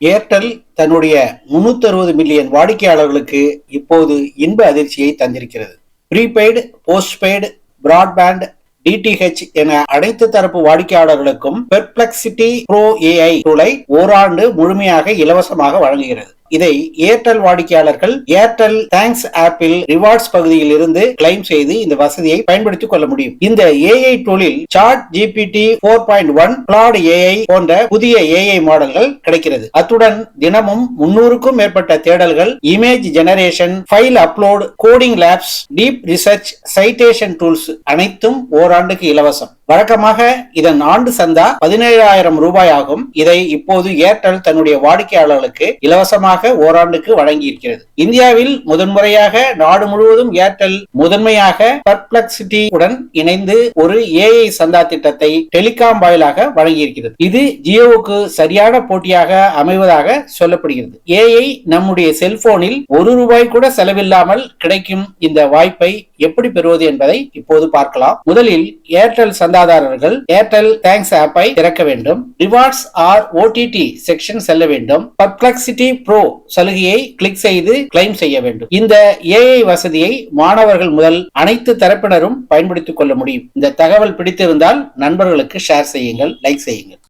Airtel தன்னுடைய முன்னூத்தி அறுபது மில்லியன் வாடிக்கையாளர்களுக்கு இப்போது இன்ப அதிர்ச்சியை தந்திருக்கிறது. ப்ரீபெய்டு போஸ்ட்பெய்டு பிராட்பேண்ட் டிடிஹெச் என அனைத்து தரப்பு வாடிக்கையாளர்களுக்கும் பெர்ப்ளெக்சிட்டி ப்ரோ ஏஐ டூலை ஓராண்டு முழுமையாக இலவசமாக வழங்குகிறது. இதை ஏர்டெல் வாடிக்கையாளர்கள் ஏர்டெல் தேங்க்ஸ் ஆப்பில் ரிவார்ட்ஸ் பகுதியில் இருந்து கிளைம் செய்து இந்த வசதியை பயன்படுத்திக் கொள்ள முடியும். இந்த AI டூலில் Chat GPT four point one Claude AI போன்ற புதிய ஏஐ மாடல்கள் கிடைக்கிறது. அத்துடன் தினமும் முன்னூறுக்கும் மேற்பட்ட தேடல்கள் image generation file upload coding labs deep research citation tools அனைத்தும் ஓராண்டுக்கு இலவசம். வழக்கமாக இதன் ஆண்டு சந்தா பதினேழாயிரம் ரூபாய் ஆகும் இதை இப்போது ஏர்டெல் தன்னுடைய வாடிக்கையாளர்களுக்கு இலவசமாக ஓராண்டுக்கு வழங்கி இருக்கிறது இந்தியாவில் முதன்முறையாக நாடு முழுவதும் ஏர்டெல் முதன்மையாக பர்ப்ளக்சிட்டி உடன் இணைந்து ஒரு ஏஐ சந்தா திட்டத்தை டெலிகாம் வாயிலாக வழங்கியிருக்கிறது. இது ஜியோவுக்கு சரியான போட்டியாக அமைவதாக சொல்லப்படுகிறது. ஏஐ நம்முடைய செல்போனில் ஒரு ரூபாய் கூட செலவில்லாமல் கிடைக்கும் இந்த வாய்ப்பை எப்படி பெறுவது என்பதை இப்போது பார்க்கலாம். முதலில் ஏர்டெல் சந்தா சந்தாதாரர்கள் ஏர்டெல் தேங்க்ஸ் ஆப்பை திறக்க வேண்டும். ரிவார்ட்ஸ் ஆர் ஓடிடி செக்ஷன் செல்ல வேண்டும். பர்ப்ளெக்சிட்டி ப்ரோ சலுகையை கிளிக் செய்து கிளைம் செய்ய வேண்டும். இந்த ஏஐ வசதியை மாணவர்கள் முதல் அனைத்து தரப்பினரும் பயன்படுத்திக் கொள்ள முடியும். இந்த தகவல் பிடித்திருந்தால் நண்பர்களுக்கு ஷேர் செய்யுங்கள் லைக் செய்யுங்கள்.